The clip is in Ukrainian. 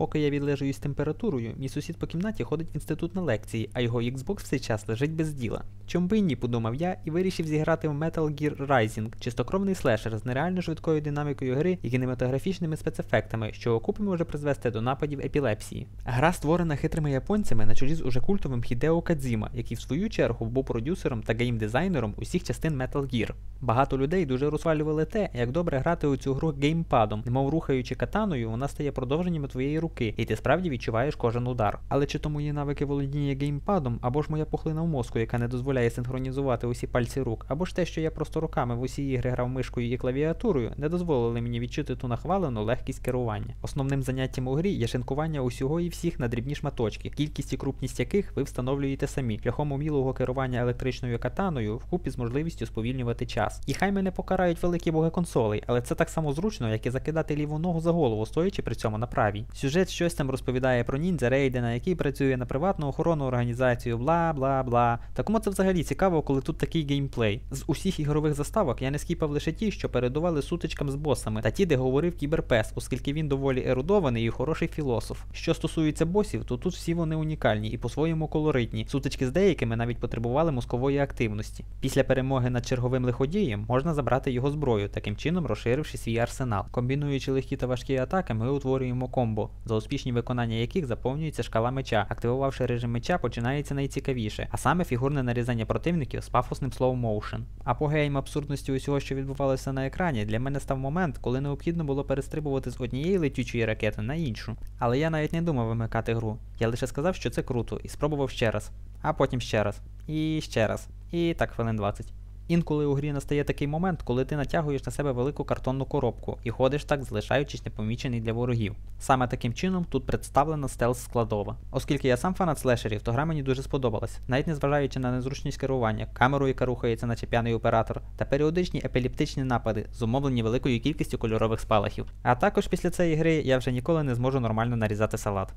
Поки я відлежуюсь температурою, мій сусід по кімнаті ходить в інститут на лекції, а його Xbox в цей час лежить без діла. Чом би ні, подумав я і вирішив зіграти в Metal Gear Rising, чистокровний слешер з нереально швидкою динамікою гри і кінематографічними спецефектами, що окупи може призвести до нападів епілепсії. Гра створена хитрими японцями на чолі з уже культовим Хідео Кадзіма, який в свою чергу був продюсером та геймдизайнером усіх частин Metal Gear. Багато людей дуже розхвалювали те, як добре грати у цю гру геймпадом, немов рухаючи катаною, вона стає продовженням твоєї руки, і ти справді відчуваєш кожен удар. Але чи то мої навики володіння геймпадом, або ж моя пухлина в мозку, яка не дозволяє синхронізувати усі пальці рук, або ж те, що я просто руками в усі ігри грав мишкою і клавіатурою, не дозволили мені відчути ту нахвалену легкість керування. Основним заняттям у грі є шинкування усього і всіх на дрібні шматочки, кількість і крупність яких ви встановлюєте самі, шляхом умілого керування електричною катаною вкупі з можливістю сповільнювати час. І хай мене покарають великі боги консолей, але це так само зручно, як і закидати ліву ногу за голову, стоячи при цьому на правій. Сюжет щось там розповідає про ніндзя Рейдена, який працює на приватну охоронну організацію, бла бла бла. Та це взагалі цікаво, коли тут такий геймплей. З усіх ігрових заставок я не скіпав лише ті, що передували сутичкам з босами, та ті, де говорив кіберпес, оскільки він доволі ерудований і хороший філософ. Що стосується босів, то тут всі вони унікальні і по-своєму колоритні. Сутички з деякими навіть потребували мозкової активності. Після перемоги над черговим лиходієм можна забрати його зброю, таким чином розширивши свій арсенал. Комбінуючи легкі та важкі атаки, ми утворюємо комбо, за успішні виконання яких заповнюється шкала меча. Активувавши режим меча, починається найцікавіше, а саме фігурне нарізання противників з пафосним slow motion. Апогеєм абсурдності усього, що відбувалося на екрані, для мене став момент, коли необхідно було перестрибувати з однієї летючої ракети на іншу. Але я навіть не думав вимикати гру. Я лише сказав, що це круто, і спробував ще раз, а потім ще раз, і ще раз, і так хвилин 20. Інколи у грі настає такий момент, коли ти натягуєш на себе велику картонну коробку і ходиш так, залишаючись непомічений для ворогів. Саме таким чином тут представлена стелс складова. Оскільки я сам фанат слешерів, то гра мені дуже сподобалась, навіть незважаючи на незручність керування, камеру, яка рухається, наче п'яний оператор, та періодичні епілептичні напади, зумовлені великою кількістю кольорових спалахів. А також після цієї гри я вже ніколи не зможу нормально нарізати салат.